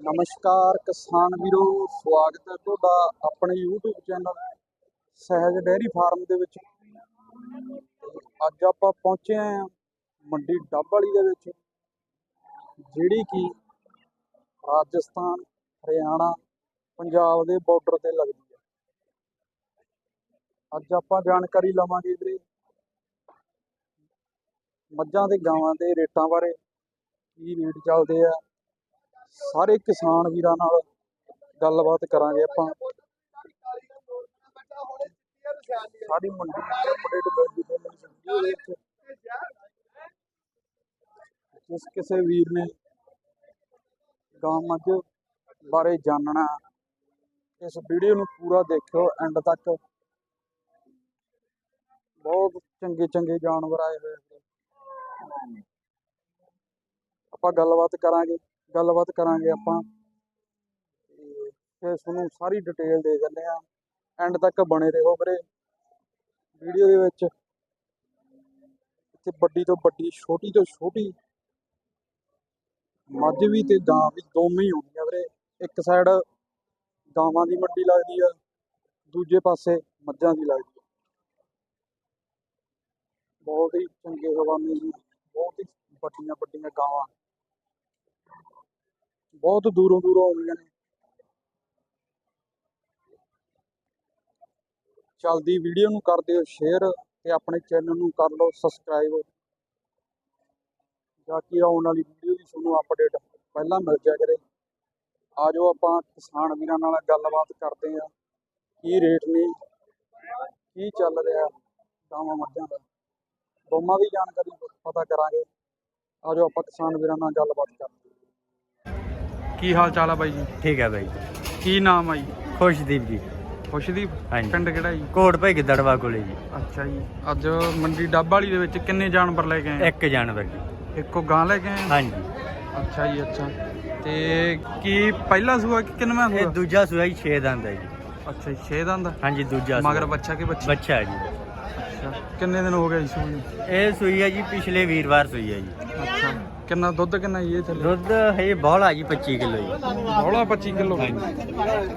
ਨਮਸਕਾਰ ਕਿਸਾਨ ਵੀਰੋ, ਸਵਾਗਤ ਹੈ ਤੁਹਾਡਾ ਆਪਣੇ YouTube channel Sahaj dairy farm ਦੇ ਵਿੱਚ। ਅੱਜ ਆਪਾਂ ਪਹੁੰਚੇ ਹਾਂ ਮੰਡੀ ਡੱਬ ਵਾਲੀ ਦੇ ਵਿੱਚ, ਜਿਹੜੀ ਕਿ ਰਾਜਸਥਾਨ, ਹਰਿਆਣਾ, ਪੰਜਾਬ ਦੇ ਬਾਰਡਰ ਤੇ ਲੱਗਦੀ ਹੈ। ਅੱਜ ਆਪਾਂ ਜਾਣਕਾਰੀ ਲਵਾਂਗੇ ਵੀਰੇ ਮੱਝਾਂ ਤੇ ਗਾਵਾਂ ਦੇ ਰੇਟਾਂ ਬਾਰੇ, ਕੀ ਰੇਟ ਚੱਲਦੇ ਆ ਸਾਰੇ ਕਿਸਾਨ ਵੀਰਾਂ ਨਾਲ ਗੱਲਬਾਤ ਕਰਾਂਗੇ ਆਪਾਂ। ਸਾਡੀ ਮੰਡੀ ਅਪਡੇਟ ਮਿਲਦੀ ਹੈ ਜਿਸ ਕਿਸੇ ਵੀਰ ਨੇ ਗਾਂ ਮੱਝ ਬਾਰੇ ਜਾਣਨਾ ਇਸ ਵੀਡੀਓ ਨੂੰ ਪੂਰਾ ਦੇਖਿਓ ਐਂਡ ਤੱਕ। ਬਹੁਤ ਚੰਗੇ ਚੰਗੇ ਜਾਨਵਰ ਆਏ ਹੋਏ ਆਪਾਂ ਗੱਲਬਾਤ ਕਰਾਂਗੇ। ਗੱਲਬਾਤ ਕਰਾਂਗੇ ਆਪਾਂ। ਤੇ ਫਿਰ ਤੁਹਾਨੂੰ ਸਾਰੀ ਡਿਟੇਲ ਦੇ ਦਿੰਦੇ ਆ ਐਂਡ ਤੱਕ ਬਣੇ ਰਹੋ ਵੀਰੇ। ਵੀਡੀਓ ਦੇ ਵਿੱਚ ਇੱਥੇ ਵੱਡੀ ਤੋਂ ਵੱਡੀ, ਛੋਟੀ ਤੋਂ ਛੋਟੀ, ਮੱਝ ਵੀ ਤੇ ਗਾਂ ਵੀ ਦੋਵੇਂ ਹੀ ਹੁੰਦੀਆਂ ਵੀਰੇ। ਇੱਕ ਸਾਈਡ ਗਾਵਾਂ ਦੀ ਮੰਡੀ ਲੱਗਦੀ ਆ, ਦੂਜੇ ਪਾਸੇ ਮੱਝਾਂ ਦੀ ਲੱਗਦੀ ਆ। ਬਹੁਤ ਹੀ ਚੰਗੇ ਹਵਾ ਜੀ, ਬਹੁਤ ਹੀ ਵੱਡੀਆਂ ਵੱਡੀਆਂ ਗਾਵਾਂ। ਬਹੁਤ ਦੂਰੋਂ ਦੂਰੋਂ ਆਉਂਦੀਆਂ ਨੇ। ਚੱਲਦੀ ਵੀਡੀਓ ਨੂੰ ਕਰ ਦਿਓ ਸ਼ੇਅਰ ਤੇ ਆਪਣੇ ਚੈਨਲ ਨੂੰ ਕਰ ਲਓ ਸਬਸਕ੍ਰਾਈਬ ਤਾਂ ਕਿ ਆਉਣ ਵਾਲੀ ਵੀਡੀਓ ਦੀ ਤੁਹਾਨੂੰ ਅਪਡੇਟ ਪਹਿਲਾਂ ਮਿਲ ਜਾਇਆ ਕਰੇ। ਆ ਜਾਓ ਆਪਾਂ ਕਿਸਾਨ ਵੀਰਾਂ ਨਾਲ ਗੱਲਬਾਤ ਕਰਦੇ ਆ ਕੀ ਰੇਟ ਨੇ? ਕੀ ਚੱਲ ਰਿਹਾ? ਗਾਵਾਂ ਮੱਝਾਂ ਦਾ। ਦੋਵਾਂ ਦੀ ਜਾਣਕਾਰੀ ਪਤਾ ਕਰਾਂਗੇ। ਆ ਜਾਓ ਆਪਾਂ ਕਿਸਾਨ ਵੀਰਾਂ ਨਾਲ ਗੱਲਬਾਤ ਕਰਦੇ ਕੀ ਹਾਲ ਚਾਲ ਆ ਬਾਈ ਜੀ? ਠੀਕ ਹੈ ਬਾਈ ਕੀ ਨਾਮ ਆ ਜੀ? ਖੁਸ਼ਦੀਪ ਜੀ। ਖੁਸ਼ਦੀਪ? ਹਾਂਜੀ। ਪਿੰਡ ਕਿਹੜਾ ਜੀ? ਕੋਟ ਭਾਈ ਗਿੱਦੜਵਾ ਕੋਲੇ ਜੀ। ਅੱਛਾ ਜੀ। ਅੱਜ ਮੰਡੀ ਡੱਬ ਵਾਲੀ ਦੇ ਵਿੱਚ ਕਿੰਨੇ ਜਾਨਵਰ ਲੈ ਕੇ ਆਏ? ਇੱਕ ਜਾਨਵਰ ਜੀ। ਇੱਕੋ ਗਾਂ ਲੈ ਕੇ ਆਏ? ਹਾਂਜੀ। ਅੱਛਾ ਜੀ ਅੱਛਾ। ਤੇ ਕੀ ਪਹਿਲਾ ਸੂਆ ਕਿ ਕਿੰਨਵਾਂ ਇਹ ਸੂਆ ਦੂਜਾ ਸੂਆ ਜੀ 6 ਦੰਦ ਹੈ ਜੀ। ਅੱਛਾ ਜੀ 6 ਦੰਦ। ਹਾਂਜੀ ਦੂਜਾ ਮਗਰ ਸੂਆ। ਬੱਚਾ ਕਿ ਬੱਚੀ? ਬੱਚਾ ਜੀ। ਅੱਛਾ। ਕਿੰਨੇ ਦਿਨ ਹੋ ਗਏ ਜੀ ਸੂਈ ਨੂੰ? ਇਹ ਸੂਈ ਹੈ ਜੀ ਪਿਛਲੇ ਵੀਰਵਾਰ ਸੂਈ ਹੈ ਜੀ। ਅੱਛਾ। ਕਿੰਨਾ ਦੁੱਧ ਕਿੰਨਾ ਜੀ ਇਹ ਥੱਲੇ? ਦੁੱਧ ਹੈ ਬੋਲਾ ਜੀ 25 ਕਿਲੋ ਜੀ। ਹੌਲਾ 25 ਕਿਲੋ।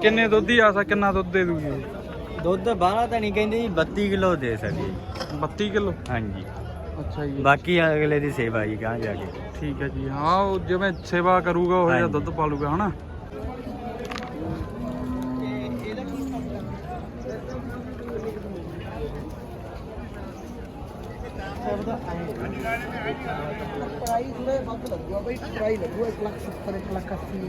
ਕਿੰਨੇ ਦੁੱਧ ਦੀ ਆਸਾ ਕਿੰਨਾ ਦੁੱਧ ਦੇ ਦੂਗੀ ਇਹ? ਦੁੱਧ ਬਾਹਲਾ ਤਾਂ ਨਹੀਂ ਕਹਿੰਦੇ ਜੀ 32 ਕਿਲੋ ਦੇ ਸਕਦੇ ਜੀ 32 ਕਿਲੋ? ਹਾਂਜੀ। ਅੱਛਾ ਜੀ। ਬਾਕੀ ਅਗਲੇ ਦੀ ਸੇਵਾ ਜੀ ਕਹਾਂ ਜਾ ਕੇ। ਠੀਕ ਹੈ ਜੀ। ਹਾਂ ਉਹ ਜਿਵੇਂ ਸੇਵਾ ਕਰੂਗਾ ਉਹ ਜਿਹਾ ਹਾਂਜੀ। ਦੁੱਧ ਪਾਲੂਗਾ ਹਨਾ? ਪ੍ਰਾਈਸ ਥੋੜਾ ਵੱਧ ਲੱਗੂਗਾ ਬਈ ਪ੍ਰਾਈਸ ਲੱਗੂਗਾ 1 ਲੱਖ 70 1 ਲੱਖ 80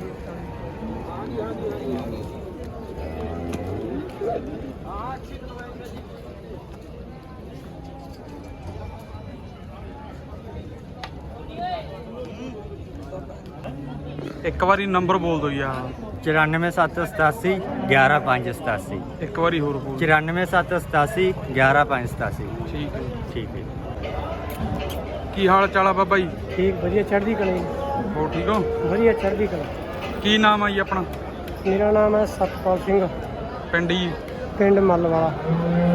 ਇੱਕ ਵਾਰੀ ਨੰਬਰ ਬੋਲ ਦਿਓ ਯਾਰ 94787 11587 ਇੱਕ ਵਾਰੀ ਹੋਰ ਬੋਲ 94787 11587 ਠੀਕ ਹੈ ਠੀਕ ਹੈ ਜੀ। ਕੀ ਹਾਲ ਚਾਲ ਆ ਬਾਬਾ ਜੀ? ਠੀਕ ਵਧੀਆ ਚੜ੍ਹਦੀ ਕਲੇ ਹੋ ਠੀਕ ਹੋ? ਵਧੀਆ ਚੜ੍ਹਦੀ ਕਲੇ। ਕੀ ਨਾਮ ਆ ਜੀ ਆਪਣਾ? ਮੇਰਾ ਨਾਮ ਹੈ ਸਤਪਾਲ ਸਿੰਘ। ਪਿੰਡ ਜੀ? ਪਿੰਡ ਮੱਲਵਾਲਾ।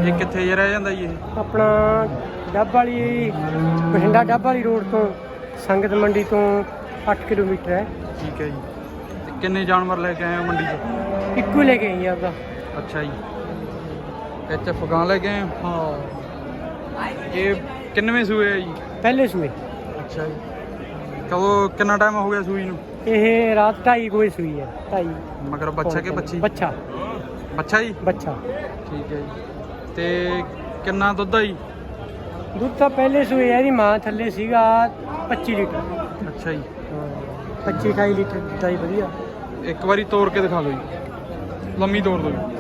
ਇਹ ਕਿੱਥੇ ਜੇ ਰਹਿ ਜਾਂਦਾ ਜੀ ਇਹ? ਆਪਣਾ ਡੱਬ ਵਾਲੀ ਬਠਿੰਡਾ ਡੱਬ ਵਾਲੀ ਰੋਡ ਤੋਂ ਸੰਗਤ ਮੰਡੀ ਤੋਂ 8 ਕਿਲੋਮੀਟਰ ਹੈ। ਠੀਕ ਹੈ ਜੀ। ਤੇ ਕਿੰਨੇ ਜਾਨਵਰ ਲੈ ਕੇ ਆਏ ਹੋ ਮੰਡੀ 'ਚ? ਇੱਕੋ ਹੀ ਲੈ ਕੇ ਆਈ ਆ ਉਹਦਾ ਅੱਛਾ ਜੀ। ਇੱਥੇ ਫਗਾਂ ਲੈ ਕੇ ਆਏ ਹੋ? ਹਾਂ। ਇਹ ਕਿੰਨਵੇਂ ਸੂਏ ਆ ਜੀ? ਪਹਿਲੇ ਸੂਏ। ਅੱਛਾ ਜੀ। ਕਦੋਂ ਕਿੰਨਾ ਟਾਈਮ ਹੋ ਗਿਆ ਸੂਈ ਨੂੰ? ਇਹ ਰਾਤ 2:30 ਵਜੇ ਸੂਈ ਹੈ 2:30 ਮਗਰ ਬੱਚਾ ਕਿ ਬੱਚੀ? ਬੱਚਾ। ਬੱਚਾ ਜੀ? ਬੱਚਾ। ਠੀਕ ਹੈ ਜੀ। ਤੇ ਕਿੰਨਾ ਦੁੱਧ ਆ ਜੀ? ਦੁੱਧ ਤਾਂ ਪਹਿਲੇ ਸੂਏ ਹੈ ਇਹਦੀ ਮਾਂ ਥੱਲੇ ਸੀਗਾ 25 ਲੀਟਰ। ਅੱਛਾ ਜੀ। 25 28 ਲੀਟਰ। ਦਾ ਹੀ ਵਧੀਆ ਇੱਕ ਵਾਰੀ ਤੋੜ ਕੇ ਦਿਖਾ ਦਿਓ ਜੀ। ਲੰਮੀ ਤੋੜ ਦਿਓ ਜੀ।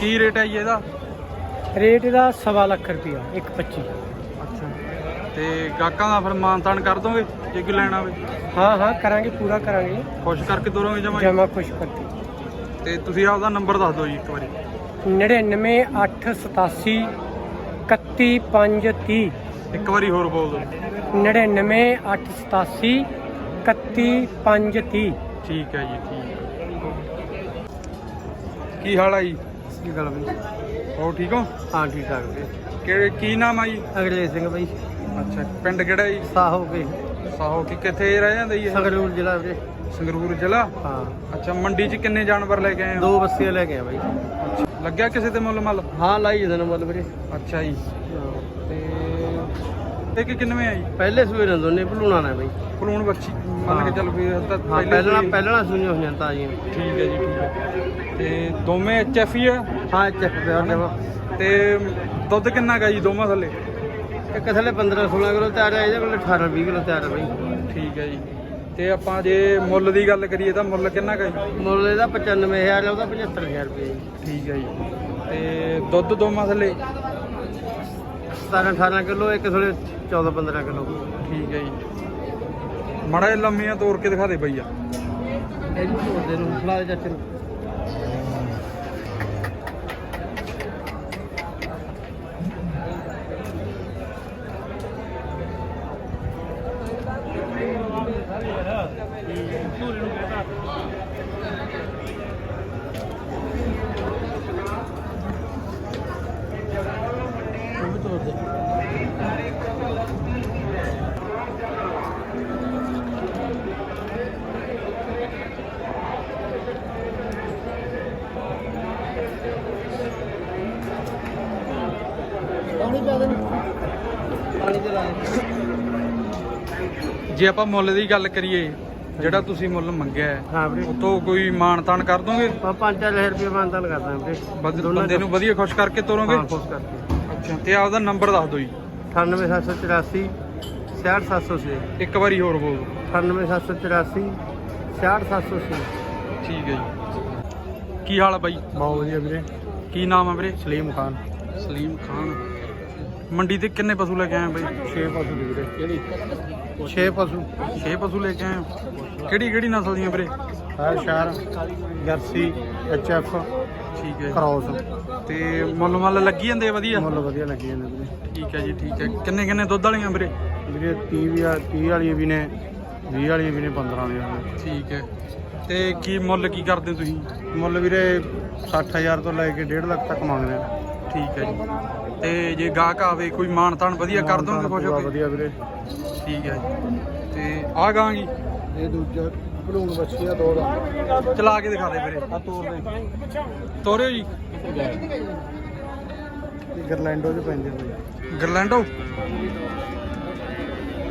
ਕੀ ਰੇਟ ਹੈ ਜੀ ਇਹਦਾ? ਰੇਟ ਇਹਦਾ ਸਵਾ ਲੱਖ ਰੁਪਿਆ 125 ਅੱਛਾ। ਤੇ ਗਾਹਕਾਂ ਦਾ ਫਿਰ ਮਾਨਤਾਨ ਕਰ ਦੋਗੇ ਜੇ ਕੋਈ ਲੈਣਾ ਹੋਵੇ? ਹਾਂ ਹਾਂ ਕਰਾਂਗੇ ਪੂਰਾ ਕਰਾਂਗੇ। ਖੁਸ਼ ਕਰਕੇ ਦੋਰੋਗੇ ਜਮਾ? ਜਮਾ ਖੁਸ਼ ਕਰਕੇ। ਤੇ ਤੁਸੀਂ ਆਪਦਾ ਨੰਬਰ ਦੱਸ ਦਿਓ ਜੀ ਇੱਕ ਵਾਰੀ। 99 8 87 31 5 30 ਇੱਕ ਵਾਰੀ ਹੋਰ ਬੋਲ ਦਿਓ। 99 887 31 530 ਠੀਕ ਹੈ ਜੀ ਠੀਕ ਹੈ। ਕੀ ਹਾਲ ਆ ਜੀ? ਕੀ ਗੱਲ ਬਈ। ਹੋ ਠੀਕ ਹੋ? ਹਾਂ ਠੀਕ ਠਾਕ ਬਈ। ਕਿਹੜੇ ਕੀ ਨਾਮ ਆ ਜੀ? ਅਗਲੇ ਸਿੰਘ ਬਈ। ਅੱਛਾ ਪਿੰਡ ਕਿਹੜਾ ਜੀ? ਸਾਹੋ ਕੇ। ਸਾਹੋ ਕੀ ਕਿੱਥੇ ਰਹਿ ਜਾਂਦਾ ਜੀ ਇਹ? ਸੰਗਰੂਰ ਜ਼ਿਲ੍ਹਾ ਵੀਰੇ। ਸੰਗਰੂਰ ਜ਼ਿਲ੍ਹਾ? ਹਾਂ। ਅੱਛਾ ਮੰਡੀ 'ਚ ਕਿੰਨੇ ਜਾਨਵਰ ਲੈ ਕੇ ਆਏ ਹੋ? ਦੋ ਬੱਸੀਆਂ ਲੈ ਕੇ ਆ ਬਾਈ। ਲੱਗਿਆ ਕਿਸੇ ਤੇ ਮੁੱਲ ਮੱਲ? ਹਾਂ ਲਾਈ ਜਦਨ ਮੁੱਲ ਵੀਰੇ। ਅੱਛਾ ਜੀ। ਤੇ ਇਹ ਕਿ ਕਿੰਨਵੇਂ ਆ ਜੀ? ਪਹਿਲੇ ਨੇ ਦੋਨੇ ਭਲੂਣਾ ਨੇ ਬਾਈ। ਫਲੂਣ ਬੱਚੀ ਮੰਨ ਕੇ ਚੱਲ ਵੀ ਤਾਂ ਹਾਂ ਪਹਿਲੇ ਪਹਿਲਾਂ ਸੂਈ- ਪਹਿਲਾਂ ਸੂਈਆਂ ਹੋਈਆਂ ਤਾਜ਼ੀਆਂ ਠੀਕ ਹੈ ਜੀ ਠੀਕ ਹੈ। ਤੇ ਦੋਵੇਂ ਐਚਐਫ ਹੀ ਆ? ਹਾਂ ਚੱਕ ਪਿਆ ਜਮਾ ਤੇ ਦੁੱਧ ਕਿੰਨਾ ਗਾ ਜੀ ਦੋਵਾਂ ਥੱਲੇ? ਇੱਕ ਥੱਲੇ 15 16 ਕਿਲੋ ਤਿਆਰ ਹੈ ਇਹਦੇ ਕੋਲ 18 20 ਕਿਲੋ ਤਿਆਰ ਹੈ ਬਾਈ। ਠੀਕ ਹੈ ਜੀ। ਤੇ ਆਪਾਂ ਜੇ ਮੁੱਲ ਦੀ ਗੱਲ ਕਰੀਏ ਤਾਂ ਮੁੱਲ ਕਿੰਨਾ ਗਾ ਜੀ? ਮੁੱਲ ਇਹਦਾ 95000 ਹੈ ਉਹਦਾ 75000 ਰੁਪਏ ਜੀ ਠੀਕ ਹੈ ਜੀ। ਤੇ ਦੁੱਧ ਦੋਵਾਂ ਥੱਲੇ? 17 18 ਕਿਲੋ ਇੱਕ ਥੋੜੇ 14 15 ਕਿਲੋ। ਠੀਕ ਹੈ ਜੀ। ਮੜਾ ਲੰਮੀਆਂ ਤੋੜ ਕੇ ਦਿਖਾ ਦੇ ਬਈਆ ਇਹਨੂੰ ਤੋੜਦੇ ਨੂੰ ਫਲਾ ਦੇ ਚਾਚੇ ਨੂੰ। ਤੋੜ ਦੇ ਪਾਣੀ ਪਾ ਦੇ ਪਾਣੀ ਤੇ ਲਾ ਦੇ ਜੇ ਆਪਾਂ ਮੁੱਲ ਦੀ ਗੱਲ ਕਰੀਏ ਜਿਹੜਾ ਤੁਸੀਂ ਮੁੱਲ ਮੰਗਿਆ ਹੈ ਉਤੋਂ ਕੋਈ ਮਾਣ ਤਾਣ ਕਰ ਦੋਗੇ? ਆਪਾਂ 5000 ਰੁਪਏ ਮਾਨਤਾਨ ਕਰਦਾ ਵੀਰੇ। ਬੰਦ- ਨੂੰ ਵਧੀਆ ਖੁਸ਼ ਕਰਕੇ ਤੋਰੋਗੇ? ਹਾਂ ਖੁਸ਼ ਕਰਕੇ। ਅੱਛਾ ਤੇ ਆਪਦਾ ਨੰਬਰ ਦੱਸ ਦਿਓ ਜੀ। 98784 66706 ਇੱਕ ਵਾਰੀ ਹੋਰ ਬੋਲ ਦਿਓ। 98784 66706 ਠੀਕ ਹੈ ਜੀ। ਕੀ ਹਾਲ ਹੈ ਬਾਈ? ਬਹੁਤ ਵਧੀਆ ਵੀਰੇ। ਕੀ ਨਾਮ ਹੈ ਵੀਰੇ? ਸਲੀਮ ਖਾਨ। ਸਲੀਮ ਖਾਨ। ਮੰਡੀ ਤੇ ਕਿੰਨੇ ਪਸ਼ੂ ਲੈ ਕੇ ਆਏ ਹੋ ਬਾਈ? 6 ਪਸ਼ੂ ਦੀ ਵੀਰੇ। ਕਿਹੜੀ? 6 ਪਸ਼ੂ। 6 ਪਸ਼ੂ ਲੈ ਕੇ ਆਏ ਹੋ? ਕਿਹੜੀ ਕਿਹੜੀ ਨਸਲ ਦੀਆਂ ਵੀਰੇ? ਹੈ ਸ਼ਹਿਰ ਜਰਸੀ ਐਚਐਫ ਠੀਕ ਹੈ ਕ੍ਰਾਸ। ਤੇ ਮੁੱਲ ਮੁੱਲ ਲੱਗੀ ਜਾਂਦੇ ਆ ਵਧੀਆ? ਮੁੱਲ ਵਧੀਆ ਲੱਗੀ ਜਾਂਦੇ ਵੀਰੇ। ਠੀਕ ਹੈ ਜੀ ਠੀਕ ਹੈ। ਕਿੰਨੇ ਕਿੰਨੇ ਦੁੱਧ ਵਾਲੀਆਂ ਵੀਰੇ? ਵੀਰੇ 30 ਵੀ 30 ਵਾਲੀਆਂ ਵੀ ਨੇ 20 ਵਾਲੀਆਂ ਵੀ ਨੇ 15 ਵਾਲੀਆਂ ਵੀ ਨੇ। ਠੀਕ ਹੈ। ਤੇ ਕੀ ਮੁੱਲ ਕੀ ਕਰਦੇ ਤੁਸੀਂ? ਮੁੱਲ ਵੀਰੇ 60000 ਤੋਂ ਲੈ ਕੇ 1.5 ਲੱਖ ਤੱਕ ਮੰਗਦੇ ਆ। ਠੀਕ ਹੈ ਜੀ। ਤੇ ਜੇ ਗਾਹਕ ਆਵੇ ਕੋਈ ਮਾਣ ਤਾਣ ਵਧੀਆ ਕਰ ਦੋਗੇ ਖੁਸ਼ ਹੋ ਕੇ? ਵਧੀਆ ਵੀਰੇ। ਠੀਕ ਹੈ ਜੀ। ਤੇ ਆ ਗਾਂਗੀ ਇਹ ਦੂਜਾ ਭਲੂਣ ਬੱਚੀਆ ਦੋ ਦਾ ਚਲਾ ਕੇ ਦਿਖਾ ਦੇ ਵੀਰੇ। ਆ ਤੋੜ ਦੇ। ਤੋਰਿਓ ਜੀ। ਗਰਲੈਂਡੋ ਚ ਪੈਂਦੇ ਨੇ। ਗਰਲੈਂਡੋ?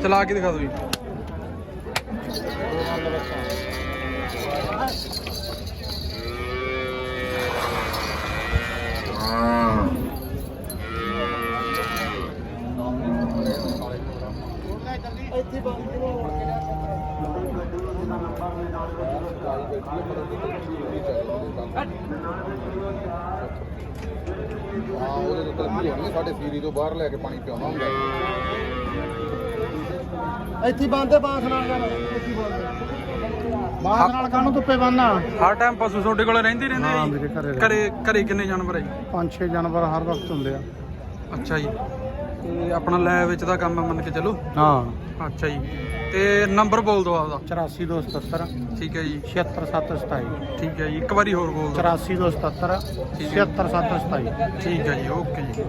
ਚਲਾ ਕੇ ਦਿਖਾ ਦਿਓ ਜੀ। ਉਹਦੇ ਤੋਂ ਗਲਤੀ ਹੋਣੀ ਹੈ, ਸਾਡੇ ਸੀਰੀ ਤੋਂ ਬਾਹਰ ਲੈ ਕੇ ਪਾਣੀ ਪਿਆਉਣਾ ਹੁੰਦਾ। ਇੱਥੇ ਬੰਦੇ ਬਾਂਸ ਨਾਲ ਗੱਲ ਇੱਥੇ ਬਾਂਸ ਨਾਲ ਕਾਹਨੂੰ ਧੁੱਪੇ ਬੰਨਾ ਹਰ ਟਾਈਮ ਪਸ਼ੂ ਤੁਹਾਡੇ ਕੋਲ ਰਹਿੰਦੇ ਹੀ ਰਹਿੰਦੇ ਆ ਹਾਂ, ਜੀ? ਮੇਰੇ ਘਰੇ ਘਰੇ ਘਰੇ ਕਿੰਨੇ ਜਾਨਵਰ ਆ ਜੀ? ਪੰਜ ਛੇ ਜਾਨਵਰ ਹਰ ਵਕਤ ਹੁੰਦੇ ਆ। ਅੱਛਾ ਜੀ। ਤੇ ਆਪਣਾ ਲੈ ਵਿੱਚ ਦਾ ਕੰਮ ਮੰਨ ਕੇ ਚੱਲੋ। ਹਾਂ। ਅੱਛਾ ਜੀ। ਤੇ ਨੰਬਰ ਬੋਲ ਦਿਓ ਆਪਦਾ। 84277 ਠੀਕ ਹੈ ਜੀ। 76727 ਠੀਕ ਹੈ ਜੀ। ਇੱਕ ਵਾਰੀ ਹੋਰ ਬੋਲ ਦਿਓ। 84277 ਠੀਕ ਹੈ। 76727 ਠੀਕ ਹੈ ਜੀ। ਓਕੇ ਜੀ।